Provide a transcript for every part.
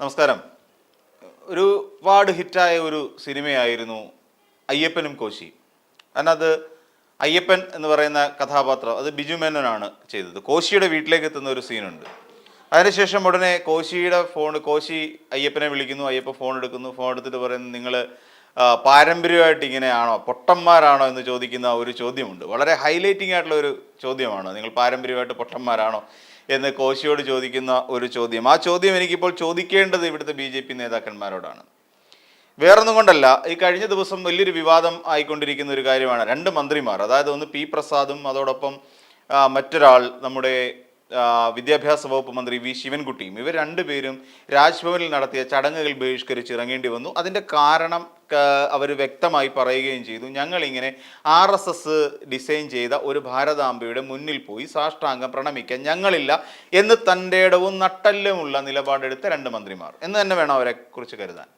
നമസ്കാരം. ഒരു ഒരുപാട് ഹിറ്റായ ഒരു സിനിമയായിരുന്നു അയ്യപ്പനും കോശി. അതിനകത്ത് അയ്യപ്പൻ എന്ന് പറയുന്ന കഥാപാത്രം അത് ബിജു മേനോനാണ് ചെയ്തത്. കോശിയുടെ വീട്ടിലേക്ക് എത്തുന്ന ഒരു സീനുണ്ട്. അതിനുശേഷം ഉടനെ കോശിയുടെ ഫോൺ കോശി അയ്യപ്പനെ വിളിക്കുന്നു. അയ്യപ്പ ഫോൺ എടുക്കുന്നു. ഫോൺ എടുത്തിട്ട് പറയുന്നു നിങ്ങൾ പാരമ്പര്യമായിട്ട് ഇങ്ങനെയാണോ? പൊട്ടന്മാരാണോ? എന്ന് ചോദിക്കുന്ന ഒരു ചോദ്യമുണ്ട്. വളരെ ഹൈലൈറ്റിംഗ് ആയിട്ടുള്ള ഒരു ചോദ്യമാണ്. നിങ്ങൾ പാരമ്പര്യമായിട്ട് പൊട്ടന്മാരാണോ? എന്ന് കോശിയോട് ചോദിക്കുന്ന ഒരു ചോദ്യം. ആ ചോദ്യം എനിക്കിപ്പോൾ ചോദിക്കേണ്ടത് ഇവിടുത്തെ ബി ജെ പി നേതാക്കന്മാരോടാണ്. വേറൊന്നും കൊണ്ടല്ല ഈ കഴിഞ്ഞ ദിവസം വലിയൊരു വിവാദം ആയിക്കൊണ്ടിരിക്കുന്ന ഒരു കാര്യമാണ്. രണ്ട് മന്ത്രിമാർ അതായത് ഒന്ന് പി പ്രസാദും അതോടൊപ്പം മറ്റൊരാൾ നമ്മുടെ വിദ്യാഭ്യാസ വകുപ്പ് മന്ത്രി വി ശിവൻകുട്ടിയും ഇവർ രണ്ടുപേരും രാജ്ഭവനിൽ നടത്തിയ ചടങ്ങുകൾ ബഹിഷ്കരിച്ച് ഇറങ്ങേണ്ടി വന്നു. അതിന്റെ കാരണം അവർ വ്യക്തമായി പറയുകയും ചെയ്തു. ഞങ്ങളിങ്ങനെ ആർ എസ് എസ് ഡിസൈൻ ചെയ്ത ഒരു ഭാരതാംബയുടെ മുന്നിൽ പോയി സാഷ്ടാംഗം പ്രണമിക്കാൻ ഞങ്ങളില്ല എന്ന് തന്റെ ഇടവും നട്ടല്ലുമുള്ള നിലപാടെടുത്ത രണ്ട് മന്ത്രിമാർ. എന്ന് തന്നെ വേണം അവരെ കുറിച്ച് കരുതാൻ.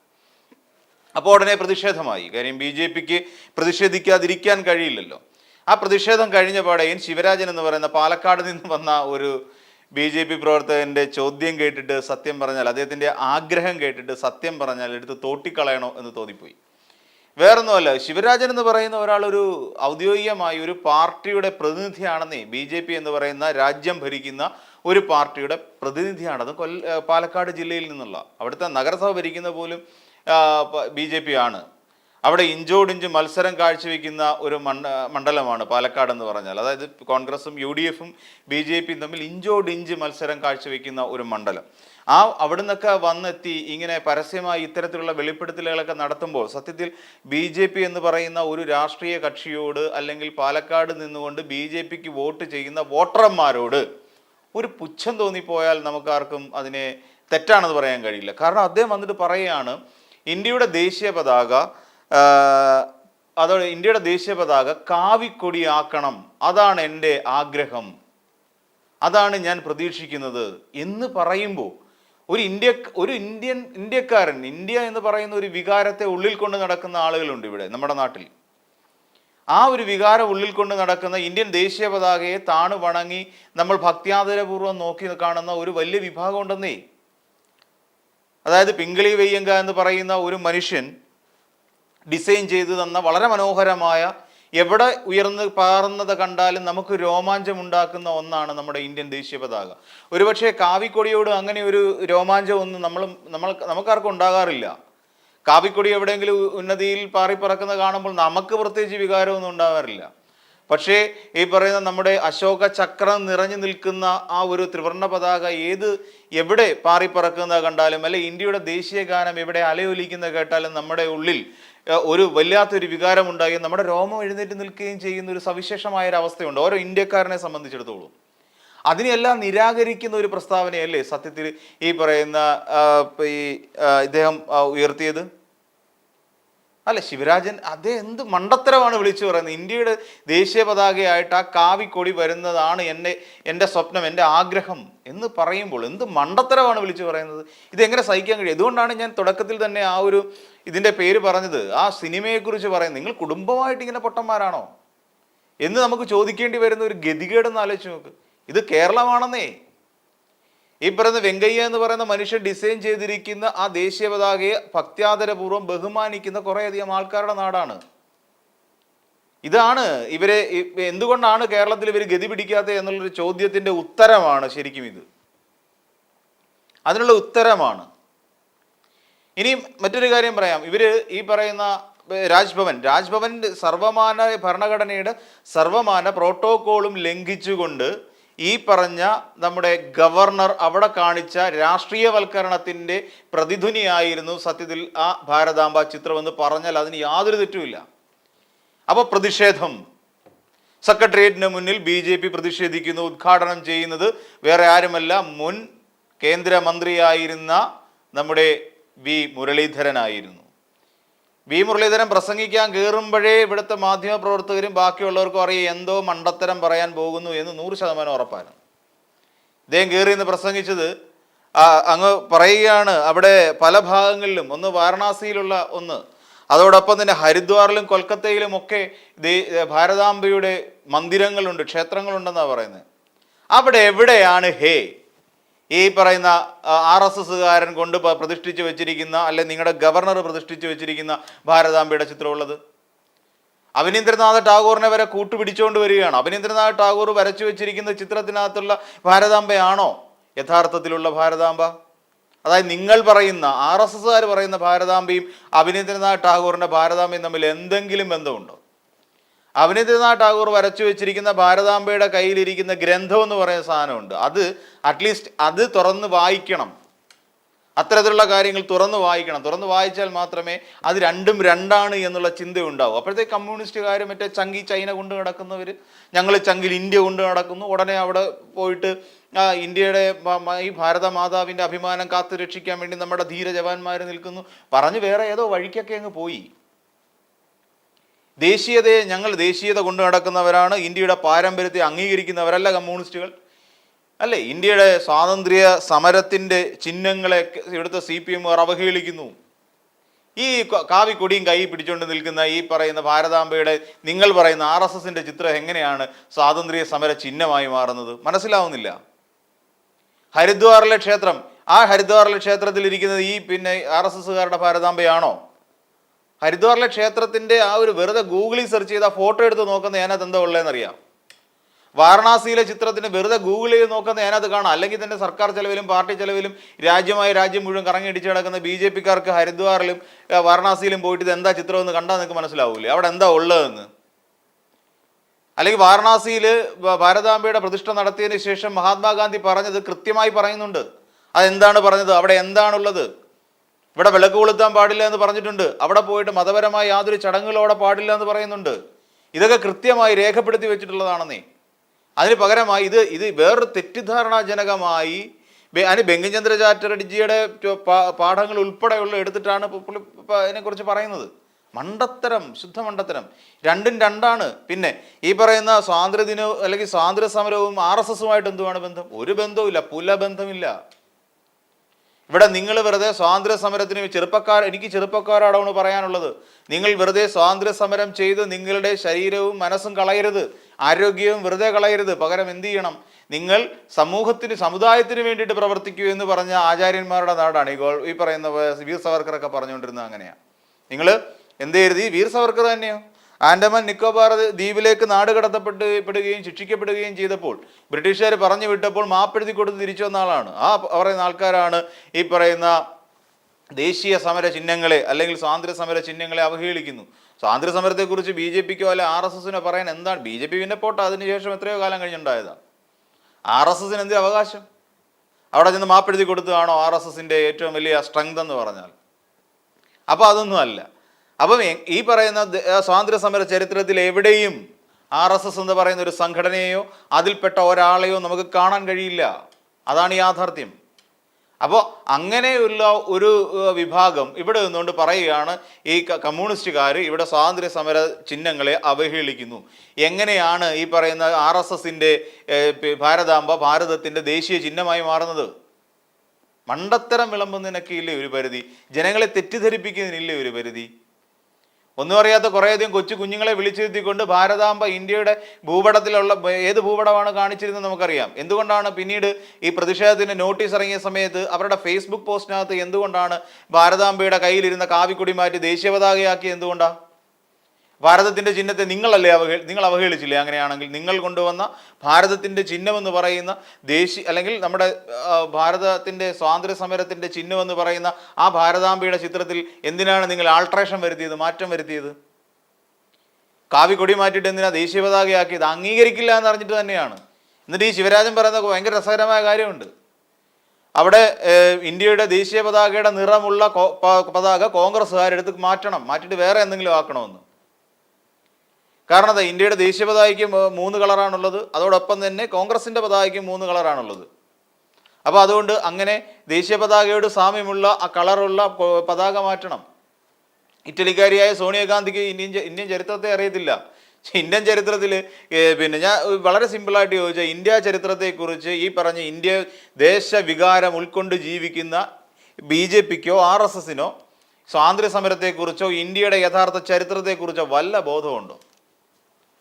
അപ്പോൾ ഉടനെ പ്രതിഷേധമായി. കാര്യം ബി ജെ പിക്ക് പ്രതിഷേധിക്കാതിരിക്കാൻ കഴിയില്ലല്ലോ. ആ പ്രതിഷേധം കഴിഞ്ഞ പാടെയും ശിവരാജൻ എന്ന് പറയുന്ന പാലക്കാട് നിന്ന് വന്ന ഒരു ബി ജെ പി പ്രവർത്തകന്റെ ചോദ്യം കേട്ടിട്ട് സത്യം പറഞ്ഞാൽ അദ്ദേഹത്തിന്റെ ആഗ്രഹം കേട്ടിട്ട് സത്യം പറഞ്ഞാൽ എടുത്ത് തോട്ടിക്കളയണോ എന്ന് തോന്നിപ്പോയി. വേറൊന്നുമല്ല ശിവരാജൻ എന്ന് പറയുന്ന ഒരാൾ ഒരു ഔദ്യോഗികമായി ഒരു പാർട്ടിയുടെ പ്രതിനിധിയാണെന്നേ ബി ജെ പി എന്ന് പറയുന്ന രാജ്യം ഭരിക്കുന്ന ഒരു പാർട്ടിയുടെ പ്രതിനിധിയാണത് കൊല്ല പാലക്കാട് ജില്ലയിൽ നിന്നുള്ള അവിടുത്തെ നഗരസഭ ഭരിക്കുന്ന പോലും ബി ജെ പി ആണ്. അവിടെ ഇഞ്ചോടിഞ്ച് മത്സരം കാഴ്ചവെക്കുന്ന ഒരു മണ്ഡ മണ്ഡലമാണ് പാലക്കാട് എന്ന് പറഞ്ഞാൽ. അതായത് കോൺഗ്രസും യു ഡി എഫും ബി ജെ പിയും തമ്മിൽ ഇഞ്ചോടിഞ്ച് മത്സരം കാഴ്ചവെക്കുന്ന ഒരു മണ്ഡലം. ആ അവിടെ നിന്നൊക്കെ വന്നെത്തി ഇങ്ങനെ പരസ്യമായി ഇത്തരത്തിലുള്ള വെളിപ്പെടുത്തലുകളൊക്കെ നടത്തുമ്പോൾ സത്യത്തിൽ ബി ജെ പി എന്ന് പറയുന്ന ഒരു രാഷ്ട്രീയ കക്ഷിയോട് അല്ലെങ്കിൽ പാലക്കാട് നിന്നുകൊണ്ട് ബി ജെ പിക്ക് വോട്ട് ചെയ്യുന്ന വോട്ടർമാരോട് ഒരു പുച്ഛം തോന്നിപ്പോയാൽ നമുക്കാർക്കും അതിനെ തെറ്റാണെന്ന് പറയാൻ കഴിയില്ല. കാരണം അദ്ദേഹം വന്നിട്ട് പറയുകയാണ് ഇന്ത്യയുടെ ദേശീയ പതാക അതോടെ ഇന്ത്യയുടെ ദേശീയ പതാക കാവിക്കൊടിയാക്കണം. അതാണ് എന്റെ ആഗ്രഹം. അതാണ് ഞാൻ പ്രതീക്ഷിക്കുന്നത് എന്ന് പറയുമ്പോൾ ഒരു ഇന്ത്യ ഒരു ഇന്ത്യൻ ഇന്ത്യക്കാരൻ ഇന്ത്യ എന്ന് പറയുന്ന ഒരു വികാരത്തെ ഉള്ളിൽ കൊണ്ട് നടക്കുന്ന ആളുകളുണ്ട് ഇവിടെ നമ്മുടെ നാട്ടിൽ. ആ ഒരു വികാരം ഉള്ളിൽ കൊണ്ട് നടക്കുന്ന ഇന്ത്യൻ ദേശീയ പതാകയെ താണു വണങ്ങി നമ്മൾ ഭക്ത്യാദരപൂർവം നോക്കി കാണുന്ന ഒരു വലിയ വിഭാഗം ഉണ്ടെന്നേ. അതായത് പിങ്കളി വെയ്യങ്ക എന്ന് പറയുന്ന ഒരു മനുഷ്യൻ ഡിസൈൻ ചെയ്തു തന്ന വളരെ മനോഹരമായ എവിടെ ഉയർന്ന് പാറുന്നത് കണ്ടാലും നമുക്ക് രോമാഞ്ചം ഉണ്ടാക്കുന്ന ഒന്നാണ് നമ്മുടെ ഇന്ത്യൻ ദേശീയ പതാക. ഒരുപക്ഷെ കാവിക്കൊടിയോട് അങ്ങനെ ഒരു രോമാഞ്ചം ഒന്നും നമ്മൾ നമ്മൾ നമുക്കാർക്കും ഉണ്ടാകാറില്ല. കാവിക്കൊടി എവിടെയെങ്കിലും ഉന്നതിയിൽ പാറിപ്പറക്കുന്നത് കാണുമ്പോൾ നമുക്ക് പ്രത്യേകിച്ച് വികാരമൊന്നും ഉണ്ടാകാറില്ല. പക്ഷേ ഈ പറയുന്ന നമ്മുടെ അശോക ചക്രം നിറഞ്ഞു നിൽക്കുന്ന ആ ഒരു ത്രിവർണ പതാക ഏത് എവിടെ പാറിപ്പറക്കുന്നത് കണ്ടാലും അല്ലെ ഇന്ത്യയുടെ ദേശീയ ഗാനം എവിടെ അലയൊലിക്കുന്നത് കേട്ടാലും നമ്മുടെ ഉള്ളിൽ ഒരു വല്ലാത്തൊരു വികാരം ഉണ്ടാകുകയും നമ്മുടെ രോമം എഴുന്നേറ്റ് നിൽക്കുകയും ചെയ്യുന്ന ഒരു സവിശേഷമായ ഒരു അവസ്ഥയുണ്ട്. ഓരോ ഇന്ത്യക്കാരനെ സംബന്ധിച്ചിടത്തോളം. അതിനെല്ലാം നിരാകരിക്കുന്ന ഒരു പ്രസ്താവനയല്ലേ സത്യത്തിൽ ഈ പറയുന്ന ഈ ഇദ്ദേഹം ഉയർത്തിയത്? അല്ല ശിവരാജൻ അതേ എന്ത് മണ്ടത്തരമാണ് വിളിച്ചു പറയുന്നത്? ഇന്ത്യയുടെ ദേശീയ പതാകയായിട്ട് ആ കാവിക്കൊടി വരുന്നതാണ് എന്റെ എന്റെ സ്വപ്നം എന്റെ ആഗ്രഹം എന്ന് പറയുമ്പോൾ എന്ത് മണ്ടത്തരമാണ് വിളിച്ചു പറയുന്നത്? ഇതെങ്ങനെ സഹിക്കാൻ കഴിയും? അതുകൊണ്ടാണ് ഞാൻ തുടക്കത്തിൽ തന്നെ ആ ഒരു ഇതിന്റെ പേര് പറഞ്ഞത്. ആ സിനിമയെക്കുറിച്ച് പറയുന്നത്. നിങ്ങൾ കുടുംബമായിട്ട് ഇങ്ങനെ പൊട്ടന്മാരാണോ? എന്ന് നമുക്ക് ചോദിക്കേണ്ടി വരുന്ന ഒരു ഗതികേടെന്ന് ആലോചിച്ച് നോക്ക്. ഇത് കേരളമാണെന്നേ. ഈ പറയുന്ന വെങ്കയ്യ എന്ന് പറയുന്ന മനുഷ്യൻ ഡിസൈൻ ചെയ്തിരിക്കുന്ന ആ ദേശീയ പതാകയെ ഭക്ത്യാദരപൂർവം ബഹുമാനിക്കുന്ന കുറേയധികം ആൾക്കാരുടെ നാടാണ്. ഇതാണ് ഇവരെ എന്തുകൊണ്ടാണ് കേരളത്തിൽ ഇവർ ഗതി പിടിക്കാത്തത് എന്നുള്ളൊരു ചോദ്യത്തിന്റെ ഉത്തരമാണ് ശരിക്കും ഇത്. അതിനുള്ള ഉത്തരമാണ്. ഇനി മറ്റൊരു കാര്യം പറയാം. ഇവർ ഈ പറയുന്ന രാജ്ഭവൻ. രാജ്ഭവൻ സർവമാന ഭരണഘടനയുടെ സർവമാന പ്രോട്ടോക്കോളും ലംഘിച്ചുകൊണ്ട് ഈ പറഞ്ഞ നമ്മുടെ ഗവർണർ അവിടെ കാണിച്ച രാഷ്ട്രീയവൽക്കരണത്തിന്റെ പ്രതിധ്വനിയായിരുന്നു സത്യത്തിൽ ആ ഭാരതാംബ ചിത്രമെന്ന് പറഞ്ഞാൽ അതിന് യാതൊരു തെറ്റുമില്ല. അപ്പോൾ പ്രതിഷേധം. സെക്രട്ടേറിയറ്റിന് മുന്നിൽ ബി ജെ പി പ്രതിഷേധിക്കുന്നു ഉദ്ഘാടനം ചെയ്യുന്നത് വേറെ ആരുമല്ല മുൻ കേന്ദ്രമന്ത്രിയായിരുന്ന നമ്മുടെ വി മുരളീധരനായിരുന്നു. വി മുരളീധരൻ പ്രസംഗിക്കാൻ കയറുമ്പോഴേ ഇവിടുത്തെ മാധ്യമ പ്രവർത്തകരും ബാക്കിയുള്ളവർക്കും അറിയാം എന്തോ മണ്ടത്തരം പറയാൻ പോകുന്നു എന്ന് നൂറ് ശതമാനം ഉറപ്പാണ്. ഇദ്ദേഹം കയറി എന്ന് പ്രസംഗിച്ചത് അങ്ങ് പറയുകയാണ് അവിടെ പല ഭാഗങ്ങളിലും ഒന്ന് വാരണാസിയിലുള്ള ഒന്ന് അതോടൊപ്പം തന്നെ ഹരിദ്വാറിലും കൊൽക്കത്തയിലും ഒക്കെ ഭാരതാംബയുടെ മന്ദിരങ്ങളുണ്ട് ക്ഷേത്രങ്ങളുണ്ടെന്നാണ് പറയുന്നത്. അവിടെ എവിടെയാണ് ഹേ? ഈ പറയുന്ന ആർ എസ് എസ്സുകാരൻ കൊണ്ട് പ്രതിഷ്ഠിച്ചു വെച്ചിരിക്കുന്ന അല്ലെ നിങ്ങളുടെ ഗവർണർ പ്രതിഷ്ഠിച്ച് വെച്ചിരിക്കുന്ന ഭാരതാംബയുടെ ചിത്രമുള്ളത്? അഭിനീന്ദ്രനാഥ ടാഗോറിനെ വരെ കൂട്ടുപിടിച്ചുകൊണ്ട് വരികയാണ്. അഭിനീന്ദ്രനാഥ ടാഗോർ വരച്ചു വെച്ചിരിക്കുന്ന ചിത്രത്തിനകത്തുള്ള ഭാരതാംബയാണോ യഥാർത്ഥത്തിലുള്ള ഭാരതാംബ? അതായത് നിങ്ങൾ പറയുന്ന ആർ എസ് എസ്സുകാർ പറയുന്ന ഭാരതാംബയും അഭിനീന്ദ്രനാഥ ടാഗോറിന്റെ ഭാരതാംബയും തമ്മിൽ എന്തെങ്കിലും ബന്ധമുണ്ടോ? അഭിനീന്ദ്രനാഥ് ടാഗോർ വരച്ചു വെച്ചിരിക്കുന്ന ഭാരതാംബയുടെ കയ്യിലിരിക്കുന്ന ഗ്രന്ഥം എന്ന് പറയുന്ന സാധനമുണ്ട്. അത് അറ്റ്ലീസ്റ്റ് അത് തുറന്ന് വായിക്കണം. അത്തരത്തിലുള്ള കാര്യങ്ങൾ തുറന്ന് വായിക്കണം. തുറന്ന് വായിച്ചാൽ മാത്രമേ അത് രണ്ടും രണ്ടാണ് എന്നുള്ള ചിന്ത ഉണ്ടാവും അപ്പോഴത്തേക്ക് കമ്മ്യൂണിസ്റ്റുകാർ മറ്റേ ചങ്കി ചൈന കൊണ്ട് നടക്കുന്നവർ ഞങ്ങൾ ചങ്കിൽ ഇന്ത്യ കൊണ്ട് നടക്കുന്നു ഉടനെ അവിടെ പോയിട്ട് ഇന്ത്യയുടെ ഈ ഭാരത മാതാവിന്റെ അഭിമാനം കാത്തു രക്ഷിക്കാൻ വേണ്ടി നമ്മുടെ ധീര ജവാന്മാർ നിൽക്കുന്നു. പറഞ്ഞ് വേറെ ഏതോ വഴിക്കൊക്കെ അങ്ങ് പോയി. ദേശീയതയെ ഞങ്ങൾ ദേശീയത കൊണ്ടു നടക്കുന്നവരാണ്. ഇന്ത്യയുടെ പാരമ്പര്യത്തെ അംഗീകരിക്കുന്നവരല്ല കമ്മ്യൂണിസ്റ്റുകൾ. അല്ലേ? ഇന്ത്യയുടെ സ്വാതന്ത്ര്യ സമരത്തിന്റെ ചിഹ്നങ്ങളെ ഇവിടുത്തെ സി പി എമ്മുകാർ അവഹേളിക്കുന്നു. ഈ കാവി കാവിക്കൊടിയും കൈ പിടിച്ചുകൊണ്ട് നിൽക്കുന്ന ഈ പറയുന്ന ഭാരതാംബയുടെ നിങ്ങൾ പറയുന്ന ആർ എസ് എസിന്റെ ചിത്രം എങ്ങനെയാണ് സ്വാതന്ത്ര്യ സമര ചിഹ്നമായി മാറുന്നത്? മനസ്സിലാവുന്നില്ല. ഹരിദ്വാറിലെ ക്ഷേത്രം ആ ഹരിദ്വാറിലെ ക്ഷേത്രത്തിൽ ഇരിക്കുന്നത് ഈ പിന്നെ ആർ എസ് എസ്സുകാരുടെ ഭാരതാംബയാണോ? ഹരിദ്വാറിലെ ക്ഷേത്രത്തിന്റെ ആ ഒരു വെറുതെ ഗൂഗിളിൽ സെർച്ച് ചെയ്ത ഫോട്ടോ എടുത്ത് നോക്കുന്ന അതിനകത്ത് എന്താ ഉള്ളതെന്ന് അറിയാം വാരണാസിയിലെ ചിത്രത്തിന് വെറുതെ ഗൂഗിളിൽ നോക്കുന്ന അതിനകത്ത് കാണാം. അല്ലെങ്കിൽ തന്നെ സർക്കാർ ചെലവിലും പാർട്ടി ചെലവിലും രാജ്യമായി രാജ്യം മുഴുവൻ കറങ്ങി ഇടിച്ചു കിടക്കുന്ന ബി ജെ പിക്കാർക്ക് ഹരിദ്വാറിലും വാരണാസിയിലും പോയിട്ട് ഇത് എന്താ ചിത്രം എന്ന് കണ്ടാൽ നിങ്ങൾക്ക് മനസ്സിലാവൂലേ? അവിടെ എന്താ ഉള്ളതെന്ന്? അല്ലെങ്കിൽ വാരണാസിയിൽ ഭാരതാംബയുടെ പ്രതിഷ്ഠ നടത്തിയതിന് ശേഷം മഹാത്മാഗാന്ധി പറഞ്ഞത് കൃത്യമായി പറയുന്നുണ്ട്. അതെന്താണ് പറഞ്ഞത്? അവിടെ എന്താണുള്ളത്? ഇവിടെ വിളക്ക് കൊളുത്താൻ പാടില്ല എന്ന് പറഞ്ഞിട്ടുണ്ട്. അവിടെ പോയിട്ട് മതപരമായ യാതൊരു ചടങ്ങുകളും അവിടെ പാടില്ല എന്ന് പറയുന്നുണ്ട്. ഇതൊക്കെ കൃത്യമായി രേഖപ്പെടുത്തി വെച്ചിട്ടുള്ളതാണെന്നേ. അതിന് പകരമായി ഇത് ഇത് വേറൊരു തെറ്റിദ്ധാരണാജനകമായി അതിന് ബെങ്കിചന്ദ്ര ചാറ്റർജിയുടെ പാഠങ്ങൾ ഉൾപ്പെടെയുള്ള എടുത്തിട്ടാണ് അതിനെക്കുറിച്ച് പറയുന്നത്. മണ്ടത്തരം ശുദ്ധ മണ്ടത്തരം രണ്ടും രണ്ടാണ്. പിന്നെ ഈ പറയുന്ന സ്വാതന്ത്ര്യദിനവും അല്ലെങ്കിൽ സ്വാതന്ത്ര്യ സമരവും ആർ എസ് എസുമായിട്ട് എന്തുവാണ് ബന്ധം? ഒരു ബന്ധവുമില്ല പുല ബന്ധമില്ല ഇവിടെ നിങ്ങൾ വെറുതെ സ്വാതന്ത്ര്യ സമരത്തിന് ചെറുപ്പക്കാർ എനിക്ക് ചെറുപ്പക്കാരോടാണ് പറയാനുള്ളത്. നിങ്ങൾ വെറുതെ സ്വാതന്ത്ര്യ സമരം ചെയ്ത് നിങ്ങളുടെ ശരീരവും മനസ്സും കളയരുത്. ആരോഗ്യവും വെറുതെ കളയരുത്. പകരം എന്ത് ചെയ്യണം? നിങ്ങൾ സമൂഹത്തിന് സമുദായത്തിന് വേണ്ടിയിട്ട് പ്രവർത്തിക്കൂ എന്ന് പറഞ്ഞ ആചാര്യന്മാരുടെ നാടാണ്. ഈ ഗോൾ ഈ പറയുന്ന വീർ സവർക്കറൊക്കെ പറഞ്ഞുകൊണ്ടിരുന്നത് അങ്ങനെയാണ് നിങ്ങൾ എന്ത് കരുതി വീർ സവർക്കർ തന്നെയോ? ആൻഡമാൻ നിക്കോബാർ ദ്വീപിലേക്ക് നാട് കടത്തപ്പെട്ട് പെടുകയും ശിക്ഷിക്കപ്പെടുകയും ചെയ്തപ്പോൾ ബ്രിട്ടീഷുകാർ പറഞ്ഞു വിട്ടപ്പോൾ മാപ്പെഴുതി കൊടുത്ത് തിരിച്ചു വന്ന ആളാണ്. ആ പറയുന്ന ആൾക്കാരാണ് ഈ പറയുന്ന ദേശീയ സമര ചിഹ്നങ്ങളെ അല്ലെങ്കിൽ സ്വാതന്ത്ര്യ സമര ചിഹ്നങ്ങളെ അവഹേളിക്കുന്നു. സ്വാതന്ത്ര്യ സമരത്തെക്കുറിച്ച് ബി ജെ പിക്കോ അല്ലെ ആർ എസ് എസിനോ പറയാൻ എന്താണ്? ബി ജെ പി പിന്നെ പോട്ടെ അതിനുശേഷം എത്രയോ കാലം കഴിഞ്ഞുണ്ടായതാണ് ആർ എസ് എസിന് എന്ത് അവകാശം? അവിടെ ചെന്ന് മാപ്പെഴുതി കൊടുത്തതാണോ ആർ എസ് എസിന്റെ ഏറ്റവും വലിയ സ്ട്രെങ്ത് എന്ന് പറഞ്ഞാൽ? അപ്പോൾ അതൊന്നും അല്ല. അപ്പം ഈ പറയുന്ന സ്വാതന്ത്ര്യ സമര ചരിത്രത്തിൽ എവിടെയും ആർ എസ് എസ് എന്ന് പറയുന്ന ഒരു സംഘടനയെയോ അതിൽപ്പെട്ട ഒരാളെയോ നമുക്ക് കാണാൻ കഴിയില്ല. അതാണ് യാഥാർത്ഥ്യം. അപ്പോൾ അങ്ങനെയുള്ള ഒരു വിഭാഗം ഇവിടെ നിന്നുകൊണ്ട് പറയുകയാണ് ഈ കമ്മ്യൂണിസ്റ്റുകാർ ഇവിടെ സ്വാതന്ത്ര്യ സമര ചിഹ്നങ്ങളെ അവഹേളിക്കുന്നു. എങ്ങനെയാണ് ഈ പറയുന്ന ആർ എസ് എസിന്റെ ഭാരതാംബ ഭാരതത്തിന്റെ ദേശീയ ചിഹ്നമായി മാറുന്നത്? മണ്ടത്തരം വിളമ്പുന്നതിനൊക്കെ ഇല്ലേ ഒരു പരിധി? ജനങ്ങളെ തെറ്റിദ്ധരിപ്പിക്കുന്നതിനില്ലേ ഒരു പരിധി? ഒന്നും അറിയാത്ത കുറേയധികം കൊച്ചു കുഞ്ഞുങ്ങളെ വിളിച്ചിരുത്തിക്കൊണ്ട് ഭാരതാംബ ഇന്ത്യയുടെ ഭൂപടത്തിലുള്ള ഏത് ഭൂപടമാണ് കാണിച്ചിരുന്നത് നമുക്കറിയാം. എന്തുകൊണ്ടാണ് പിന്നീട് ഈ പ്രതിഷേധത്തിന് നോട്ടീസ് ഇറങ്ങിയ സമയത്ത് അവരുടെ ഫേസ്ബുക്ക് പോസ്റ്റിനകത്ത് എന്തുകൊണ്ടാണ് ഭാരതാംബയുടെ കയ്യിലിരുന്ന കാവിക്കൊടി മാറ്റി ദേശീയ എന്തുകൊണ്ടാണ് ഭാരതത്തിന്റെ ചിഹ്നത്തെ നിങ്ങളല്ലേ അവഹേ നിങ്ങൾ അവഹേളിച്ചില്ലേ? അങ്ങനെയാണെങ്കിൽ നിങ്ങൾ കൊണ്ടുവന്ന ഭാരതത്തിന്റെ ചിഹ്നമെന്ന് പറയുന്ന ദേശീയ അല്ലെങ്കിൽ നമ്മുടെ ഭാരതത്തിന്റെ സ്വാതന്ത്ര്യ സമരത്തിന്റെ ചിഹ്നമെന്ന് പറയുന്ന ആ ഭാരതാംബയുടെ ചിത്രത്തിൽ എന്തിനാണ് നിങ്ങൾ ആൾട്രേഷൻ വരുത്തിയത് മാറ്റം വരുത്തിയത്? കാവി കൊടി മാറ്റിയിട്ട് എന്തിനാ ദേശീയ പതാകയാക്കിയത് അംഗീകരിക്കില്ല എന്ന് അറിഞ്ഞിട്ട് തന്നെയാണ്. എന്നിട്ട് ഈ ശിവരാജൻ പറയുന്ന ഭയങ്കര രസകരമായ കാര്യമുണ്ട്. അവിടെ ഇന്ത്യയുടെ ദേശീയ പതാകയുടെ നിറമുള്ള പതാക കോൺഗ്രസ്സുകാരെടുത്ത് മാറ്റണം. മാറ്റിയിട്ട് വേറെ എന്തെങ്കിലും ആക്കണമെന്ന്. കാരണം എന്താ ഇന്ത്യയുടെ ദേശീയ പതാകയ്ക്ക് മൂന്ന് കളറാണുള്ളത്. അതോടൊപ്പം തന്നെ കോൺഗ്രസിന്റെ പതാകയ്ക്ക് മൂന്ന് കളറാണുള്ളത്. അപ്പോൾ അതുകൊണ്ട് അങ്ങനെ ദേശീയ പതാകയോട് സാമ്യമുള്ള ആ കളറുള്ള പതാക മാറ്റണം. ഇറ്റലിക്കാരിയായ സോണിയാഗാന്ധിക്ക് ഇന്ത്യൻ ഇന്ത്യൻ ചരിത്രത്തെ അറിയത്തില്ല. ഇന്ത്യൻ ചരിത്രത്തിൽ പിന്നെ ഞാൻ വളരെ സിമ്പിളായിട്ട് ചോദിച്ചാൽ ഇന്ത്യ ചരിത്രത്തെക്കുറിച്ച് ഈ പറഞ്ഞ ഇന്ത്യ ദേശവികാരം ഉൾക്കൊണ്ട് ജീവിക്കുന്ന ബി ജെ പിക്കോ ആർ എസ് എസിനോ സ്വാതന്ത്ര്യ സമരത്തെക്കുറിച്ചോ ഇന്ത്യയുടെ യഥാർത്ഥ ചരിത്രത്തെക്കുറിച്ചോ വല്ല ബോധമുണ്ടോ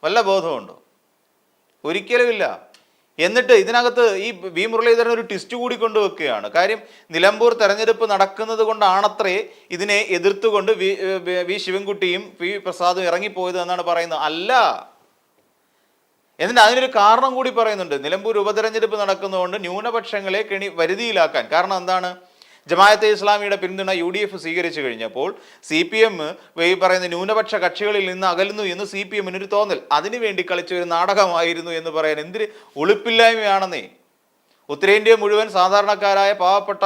വല്ല ബോധമുണ്ടോ ഒരിക്കലുമില്ല. എന്നിട്ട് ഇതിനകത്ത് ഈ വി മുരളീധരൻ ഒരു ട്വിസ്റ്റ് കൂടി കൊണ്ടുവെക്കുകയാണ്. കാര്യം നിലമ്പൂർ തെരഞ്ഞെടുപ്പ് നടക്കുന്നത് കൊണ്ടാണത്രേ ഇതിനെ എതിർത്തുകൊണ്ട് വി വി- ശിവൻകുട്ടിയും പി പ്രസാദും ഇറങ്ങിപ്പോയത് എന്നാണ് പറയുന്നത്. അല്ല. എന്നിട്ട് അതിനൊരു കാരണം കൂടി പറയുന്നുണ്ട്. നിലമ്പൂർ ഉപതെരഞ്ഞെടുപ്പ് നടക്കുന്നതുകൊണ്ട് ന്യൂനപക്ഷങ്ങളെ കെണി വരുതിയിലാക്കാൻ. കാരണം എന്താണ്? ജമാഅത്തെ ഇസ്ലാമിയുടെ പിന്തുണ യു ഡി എഫ് സ്വീകരിച്ചു കഴിഞ്ഞപ്പോൾ സി പി എം ഈ പറയുന്ന ന്യൂനപക്ഷ കക്ഷികളിൽ നിന്ന് അകലുന്നു എന്ന് സി പി എമ്മിനൊരു തോന്നൽ അതിനുവേണ്ടി കളിച്ച ഒരു നാടകമായിരുന്നു എന്ന് പറയാൻ എന്തിന് ഒളിപ്പില്ലായ്മയാണെന്നേ ഉത്തരേന്ത്യ മുഴുവൻ സാധാരണക്കാരായ പാവപ്പെട്ട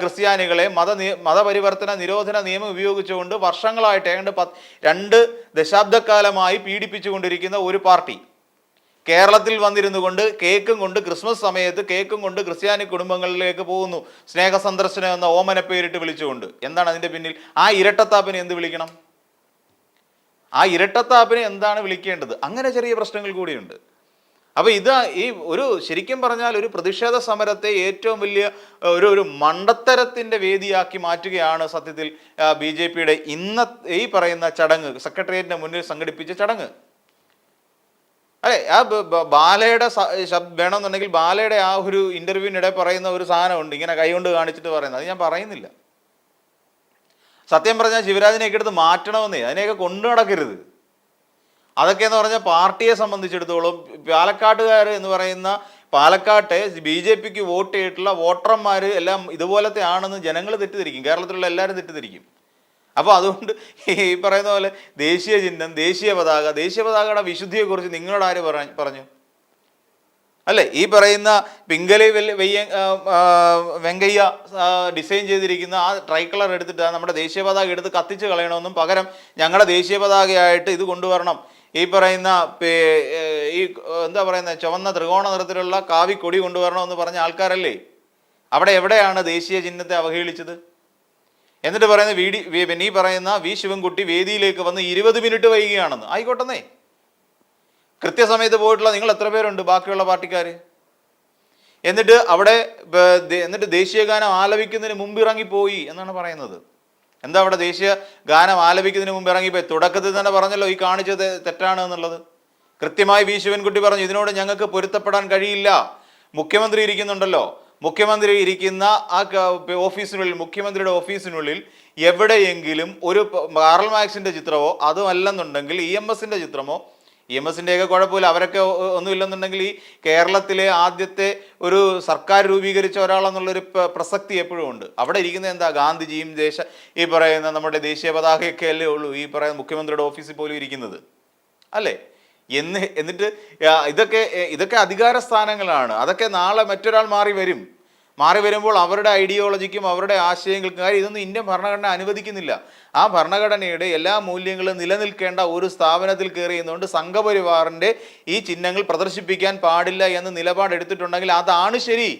ക്രിസ്ത്യാനികളെ മത മതപരിവർത്തന നിരോധന നിയമം ഉപയോഗിച്ചുകൊണ്ട് വർഷങ്ങളായിട്ട് ഏതാണ്ട് രണ്ട് ദശാബ്ദക്കാലമായി പീഡിപ്പിച്ചുകൊണ്ടിരിക്കുന്ന ഒരു പാർട്ടി. കേരളത്തിൽ വന്നിരുന്നു കൊണ്ട് കേക്കും കൊണ്ട് ക്രിസ്മസ് സമയത്ത് കേക്കും കൊണ്ട് ക്രിസ്ത്യാനി കുടുംബങ്ങളിലേക്ക് പോകുന്നു. സ്നേഹ സന്ദർശനം എന്ന ഓമന പേരിട്ട് വിളിച്ചുകൊണ്ട്. എന്താണ് അതിന്റെ പിന്നിൽ? ആ ഇരട്ടത്താപ്പിനെ എന്ത് വിളിക്കണം? ആ ഇരട്ടത്താപ്പിനെ എന്താണ് വിളിക്കേണ്ടത്? അങ്ങനെ ചെറിയ പ്രശ്നങ്ങൾ കൂടിയുണ്ട്. അപ്പോൾ ഇത് ഈ ഒരു ശരിക്കും പറഞ്ഞാൽ ഒരു പ്രതിഷേധ സമരത്തെ ഏറ്റവും വലിയ ഒരു ഒരു മണ്ടത്തരത്തിന്റെ വേദിയാക്കി മാറ്റുകയാണ് സത്യത്തിൽ ബി ജെ പിയുടെ ഇന്ന ഈ പറയുന്ന ചടങ്ങ് സെക്രട്ടേറിയറ്റിന്റെ മുന്നിൽ സംഘടിപ്പിച്ച ചടങ്ങ്. അല്ലെ ആ ബാലയുടെ ശബ്ദം വേണമെന്നുണ്ടെങ്കിൽ ബാലയുടെ ആ ഒരു ഇന്റർവ്യൂവിനിടെ പറയുന്ന ഒരു സാധനമുണ്ട്. ഇങ്ങനെ കൈകൊണ്ട് കാണിച്ചിട്ട് പറയുന്നത്. അത് ഞാൻ പറയുന്നില്ല. സത്യം പറഞ്ഞാൽ ശിവരാജിനെയൊക്കെ എടുത്ത് മാറ്റണമെന്നേ. അതിനെയൊക്കെ കൊണ്ടു നടക്കരുത്. അതൊക്കെ എന്ന് പറഞ്ഞാൽ പാർട്ടിയെ സംബന്ധിച്ചിടത്തോളം പാലക്കാട്ടുകാർ എന്ന് പറയുന്ന പാലക്കാട്ടെ ബി ജെ പിക്ക് വോട്ട് ചെയ്തിട്ടുള്ള വോട്ടർമാർ എല്ലാം ഇതുപോലത്തെ ആണെന്ന് ജനങ്ങൾ തെറ്റിദ്ധരിക്കും. കേരളത്തിലുള്ള എല്ലാവരും തെറ്റിദ്ധരിക്കും. അപ്പോൾ അതുകൊണ്ട് ഈ പറയുന്ന പോലെ ദേശീയ ചിഹ്നം ദേശീയ പതാക ദേശീയ പതാകയുടെ വിശുദ്ധിയെക്കുറിച്ച് നിങ്ങളോട് ആര് പറ- പറഞ്ഞു? അല്ലേ? ഈ പറയുന്ന പിങ്കലി വെയ്യ വെങ്കയ്യ ഡിസൈൻ ചെയ്തിരിക്കുന്ന ആ ട്രൈ കളർ എടുത്തിട്ട് നമ്മുടെ ദേശീയ പതാക എടുത്ത് കത്തിച്ച് കളയണമെന്നും പകരം ഞങ്ങളുടെ ദേശീയ പതാകയായിട്ട് ഇത് കൊണ്ടുവരണം. ഈ പറയുന്ന ഈ എന്താ പറയുന്ന ചുവന്ന ത്രികോണ നിറത്തിലുള്ള കാവി കൊടി കൊണ്ടുവരണമെന്ന് പറഞ്ഞ ആൾക്കാരല്ലേ? അവിടെ എവിടെയാണ് ദേശീയ ചിഹ്നത്തെ അവഹേളിച്ചത്? എന്നിട്ട് പറയുന്ന വി ഡി നീ പറയുന്ന വി ശിവൻകുട്ടി വേദിയിലേക്ക് വന്ന് ഇരുപത് മിനിറ്റ് വൈകിയാണെന്ന്. ആയിക്കോട്ടെന്നേ. കൃത്യസമയത്ത് പോയിട്ടുള്ള നിങ്ങൾ എത്ര പേരുണ്ട് ബാക്കിയുള്ള പാർട്ടിക്കാർ എന്നിട്ട് അവിടെ എന്നിട്ട് ദേശീയ ഗാനം ആലപിക്കുന്നതിന് മുമ്പ് ഇറങ്ങിപ്പോയി എന്നാണ് പറയുന്നത്. എന്താ അവിടെ ദേശീയ ഗാനം ആലപിക്കുന്നതിന് മുമ്പ് ഇറങ്ങിപ്പോയി? തുടക്കത്തിൽ തന്നെ പറഞ്ഞല്ലോ ഈ കാണിച്ചത് തെറ്റാണ് എന്നുള്ളത്. കൃത്യമായി വി ശിവൻകുട്ടി പറഞ്ഞു ഇതിനോട് ഞങ്ങൾക്ക് പൊരുത്തപ്പെടാൻ കഴിയില്ല. മുഖ്യമന്ത്രി ഇരിക്കുന്നുണ്ടല്ലോ. മുഖ്യമന്ത്രി ഇരിക്കുന്ന ആ ഓഫീസിനുള്ളിൽ മുഖ്യമന്ത്രിയുടെ ഓഫീസിനുള്ളിൽ എവിടെയെങ്കിലും ഒരു കാറൽ മാക്സിന്റെ ചിത്രമോ അതുമല്ലെന്നുണ്ടെങ്കിൽ ഇ എം എസിന്റെ ചിത്രമോ ഇ എം എസിന്റെയൊക്കെ കുഴപ്പമില്ല. അവരൊക്കെ ഒന്നുമില്ലെന്നുണ്ടെങ്കിൽ ഈ കേരളത്തിലെ ആദ്യത്തെ ഒരു സർക്കാർ രൂപീകരിച്ച ഒരാളെന്നുള്ളൊരു പ്രസക്തി എപ്പോഴും ഉണ്ട്. അവിടെ ഇരിക്കുന്നത് എന്താ? ഗാന്ധിജിയും ദേശ ഈ പറയുന്ന നമ്മുടെ ദേശീയ പതാകയൊക്കെ അല്ലേ ഉള്ളൂ ഈ പറയുന്ന മുഖ്യമന്ത്രിയുടെ ഓഫീസിൽ പോലും ഇരിക്കുന്നത്. അല്ലേ? എന്ന് എന്നിട്ട് ഇതൊക്കെ ഇതൊക്കെ അധികാര സ്ഥാനങ്ങളാണ്. അതൊക്കെ നാളെ മറ്റൊരാൾ മാറി വരും. മാറി വരുമ്പോൾ അവരുടെ ഐഡിയോളജിക്കും അവരുടെ ആശയങ്ങൾക്കും കാര്യം ഇതൊന്നും ഇന്ത്യൻ ഭരണഘടന അനുവദിക്കുന്നില്ല. ആ ഭരണഘടനയുടെ എല്ലാ മൂല്യങ്ങളും നിലനിൽക്കേണ്ട ഒരു സ്ഥാപനത്തിൽ കയറി എന്നുകൊണ്ട് സംഘപരിവാറിന്റെ ഈ ചിഹ്നങ്ങൾ പ്രദർശിപ്പിക്കാൻ പാടില്ല എന്ന് നിലപാടെടുത്തിട്ടുണ്ടെങ്കിൽ അതാണ് ശരി.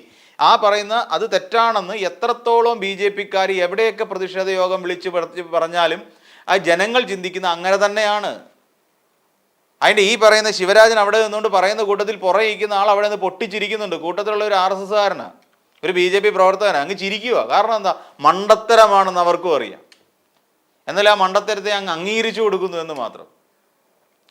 ആ പറയുന്ന അത് തെറ്റാണെന്ന് എത്രത്തോളം ബി ജെ പിക്കാർ എവിടെയൊക്കെ പ്രതിഷേധ യോഗം വിളിച്ച് പറഞ്ഞാലും ആ ജനങ്ങൾ ചിന്തിക്കുന്ന അങ്ങനെ തന്നെയാണ്. അതിന്റെ ഈ പറയുന്ന ശിവരാജൻ അവിടെ നിന്നുകൊണ്ട് പറയുന്ന കൂട്ടത്തിൽ പുറകെ ഇരിക്കുന്ന ആൾ അവിടെ നിന്ന് പൊട്ടിച്ചിരിക്കുന്നുണ്ട്. കൂട്ടത്തിലുള്ള ഒരു ആർ എസ് എസ്സുകാരനാണ് ഒരു ബി ജെ പി പ്രവർത്തകനാണ് അങ്ങ് ചിരിക്കുക. കാരണം എന്താ? മണ്ടത്തരമാണെന്ന് അവർക്കും അറിയാം. എന്നാൽ ആ മണ്ടത്തരത്തെ അങ്ങ് അംഗീകരിച്ചു കൊടുക്കുന്നു എന്ന് മാത്രം.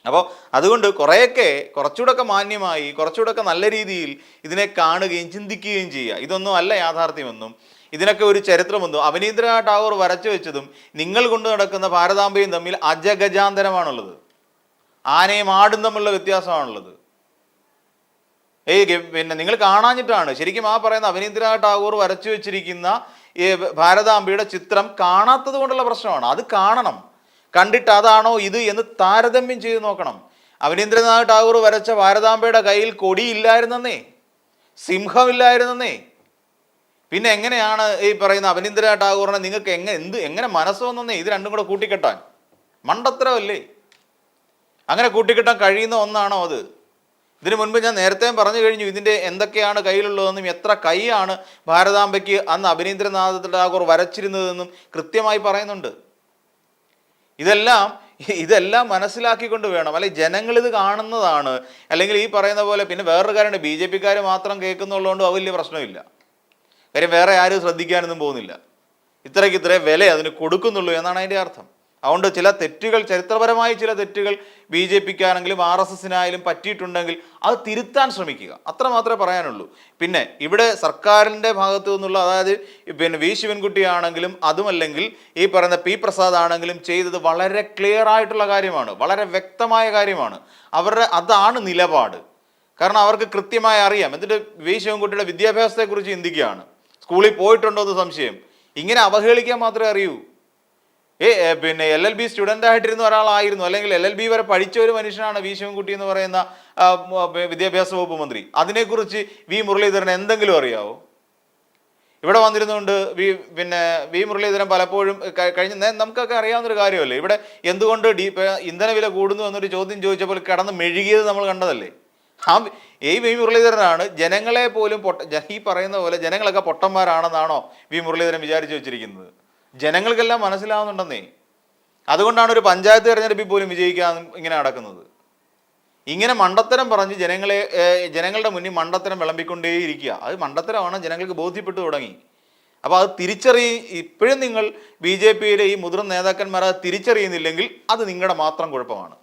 അപ്പോൾ അതുകൊണ്ട് കുറേയൊക്കെ കുറച്ചുകൂടെയൊക്കെ മാന്യമായി കുറച്ചുകൂടെയൊക്കെ നല്ല രീതിയിൽ ഇതിനെ കാണുകയും ചിന്തിക്കുകയും ചെയ്യുക. ഇതൊന്നും അല്ല യാഥാർത്ഥ്യമെന്നും. ഇതിനൊക്കെ ഒരു ചരിത്രമെന്നും അവനീന്ദ്രനാഥ് ടാഗോർ വരച്ചു വെച്ചതും നിങ്ങൾ കൊണ്ടു നടക്കുന്ന ഭാരതാംബയും തമ്മിൽ അജഗജാന്തരമാണുള്ളത്. ആനയും ആടും തമ്മിലുള്ള വ്യത്യാസമാണുള്ളത്. ഏയ് പിന്നെ നിങ്ങൾ കാണാഞ്ഞിട്ടാണ്. ശരിക്കും ആ പറയുന്ന അഭിനേന്ദ്ര ടാഗോർ വരച്ചു വെച്ചിരിക്കുന്ന ഈ ഭാരതാംബയുടെ ചിത്രം കാണാത്തത് കൊണ്ടുള്ള പ്രശ്നമാണ്. അത് കാണണം. കണ്ടിട്ട് അതാണോ ഇത് എന്ന് താരതമ്യം ചെയ്ത് നോക്കണം. അവനീന്ദ്രനാഥ് ടാഗോർ വരച്ച ഭാരതാംബയുടെ കയ്യിൽ കൊടിയില്ലായിരുന്നെന്നേ. സിംഹമില്ലായിരുന്നെന്നേ. പിന്നെ എങ്ങനെയാണ് ഈ പറയുന്ന അവനീന്ദ്രനാഥ് ടാഗോറിനെ നിങ്ങൾക്ക് എങ്ങനെ എന്ത് എങ്ങനെ മനസ്സ് വന്നേ ഇത് രണ്ടും കൂടെ കൂട്ടിക്കെട്ടാൻ. മണ്ടത്തരമല്ലേ? അങ്ങനെ കൂട്ടിക്കിട്ടാൻ കഴിയുന്ന ഒന്നാണോ അത്? ഇതിനു മുൻപ് ഞാൻ നേരത്തെ പറഞ്ഞു കഴിഞ്ഞു ഇതിന്റെ എന്തൊക്കെയാണ് കയ്യിലുള്ളതെന്നും എത്ര കൈയാണ് ഭാരതാംബയ്ക്ക് അന്ന് അഭിനീന്ദ്രനാഥ് ടാഗോർ വരച്ചിരുന്നതെന്നും കൃത്യമായി പറയുന്നുണ്ട്. ഇതെല്ലാം ഇതെല്ലാം മനസ്സിലാക്കിക്കൊണ്ട് വേണം. അല്ലെങ്കിൽ ജനങ്ങൾ ഇത് കാണുന്നതാണ്. അല്ലെങ്കിൽ ഈ പറയുന്ന പോലെ പിന്നെ വേറൊരു കാര്യമുണ്ട്. ബി ജെ പിക്കാർ മാത്രം കേൾക്കുന്നുള്ളതുകൊണ്ട് അത് വലിയ പ്രശ്നമില്ല. കാര്യം വേറെ ആരും ശ്രദ്ധിക്കാനൊന്നും പോകുന്നില്ല. ഇത്രയ്ക്ക് ഇത്രേ വില അതിന് കൊടുക്കുന്നുള്ളൂ എന്നാണ് അതിന്റെ അർത്ഥം. അതുകൊണ്ട് ചില തെറ്റുകൾ ചരിത്രപരമായ ചില തെറ്റുകൾ ബി ജെ പിക്കാണെങ്കിലും ആർ എസ് എസിനായാലും പറ്റിയിട്ടുണ്ടെങ്കിൽ അത് തിരുത്താൻ ശ്രമിക്കുക. അത്ര മാത്രമേ പറയാനുള്ളൂ. പിന്നെ ഇവിടെ സർക്കാരിന്റെ ഭാഗത്തു നിന്നുള്ള അതായത് പിന്നെ വി ശിവൻകുട്ടിയാണെങ്കിലും അതുമല്ലെങ്കിൽ ഈ പറയുന്ന പി പ്രസാദ് ആണെങ്കിലും ചെയ്തത് വളരെ ക്ലിയർ ആയിട്ടുള്ള കാര്യമാണ്. വളരെ വ്യക്തമായ കാര്യമാണ്. അവരുടെ അതാണ് നിലപാട്. കാരണം അവർക്ക് കൃത്യമായി അറിയാം. എന്നിട്ട് വി ശിവൻകുട്ടിയുടെ വിദ്യാഭ്യാസത്തെക്കുറിച്ച് ചിന്തിക്കുകയാണ്. സ്കൂളിൽ പോയിട്ടുണ്ടോ എന്ന് സംശയം. ഇങ്ങനെ അവഹേളിക്കാൻ മാത്രമേ അറിയൂ. ഏ പിന്നെ എൽ എൽ ബി സ്റ്റുഡന്റ് ആയിട്ടിരുന്ന ഒരാളായിരുന്നു. അല്ലെങ്കിൽ എൽ എൽ ബി വരെ പഠിച്ച ഒരു മനുഷ്യനാണ് വി ശിവൻകുട്ടി എന്ന് പറയുന്ന വിദ്യാഭ്യാസ വകുപ്പ് മന്ത്രി. അതിനെക്കുറിച്ച് വി മുരളീധരൻ എന്തെങ്കിലും അറിയാവോ? ഇവിടെ വന്നിരുന്നുകൊണ്ട് വി പിന്നെ വി മുരളീധരൻ പലപ്പോഴും കഴിഞ്ഞ നമുക്കൊക്കെ അറിയാവുന്നൊരു കാര്യമല്ലേ? ഇവിടെ എന്തുകൊണ്ട് ഡി ഇന്ധനവില ഇന്ധന വില കൂടുന്നു എന്നൊരു ചോദ്യം ചോദിച്ചപ്പോൾ കടന്ന് മെഴുകിയത് നമ്മൾ കണ്ടതല്ലേ? ആ ഈ വി മുരളീധരനാണ് ജനങ്ങളെ പോലും പൊട്ട ഈ പറയുന്ന പോലെ ജനങ്ങളൊക്കെ പൊട്ടന്മാരാണെന്നാണോ വി മുരളീധരൻ വിചാരിച്ചു വെച്ചിരിക്കുന്നത്? ജനങ്ങൾക്കെല്ലാം മനസ്സിലാവുന്നുണ്ടെന്നേ. അതുകൊണ്ടാണ് ഒരു പഞ്ചായത്ത് തിരഞ്ഞെടുപ്പിൽ പോലും വിജയിക്കാൻ ഇങ്ങനെ നടക്കുന്നത്. ഇങ്ങനെ മണ്ടത്തരം പറഞ്ഞ് ജനങ്ങളെ ജനങ്ങളുടെ മുന്നിൽ മണ്ടത്തരം വിളമ്പിക്കൊണ്ടേയിരിക്കുക അത് മണ്ടത്തരമാണ് ജനങ്ങൾക്ക് ബോധ്യപ്പെട്ടു തുടങ്ങി. അപ്പോൾ അത് തിരിച്ചറിയ ഇപ്പോഴും നിങ്ങൾ ബി ജെ പിയിലെ ഈ മുതിർന്ന നേതാക്കന്മാർ അത് തിരിച്ചറിയുന്നില്ലെങ്കിൽ അത് നിങ്ങളുടെ മാത്രം കുഴപ്പമാണ്.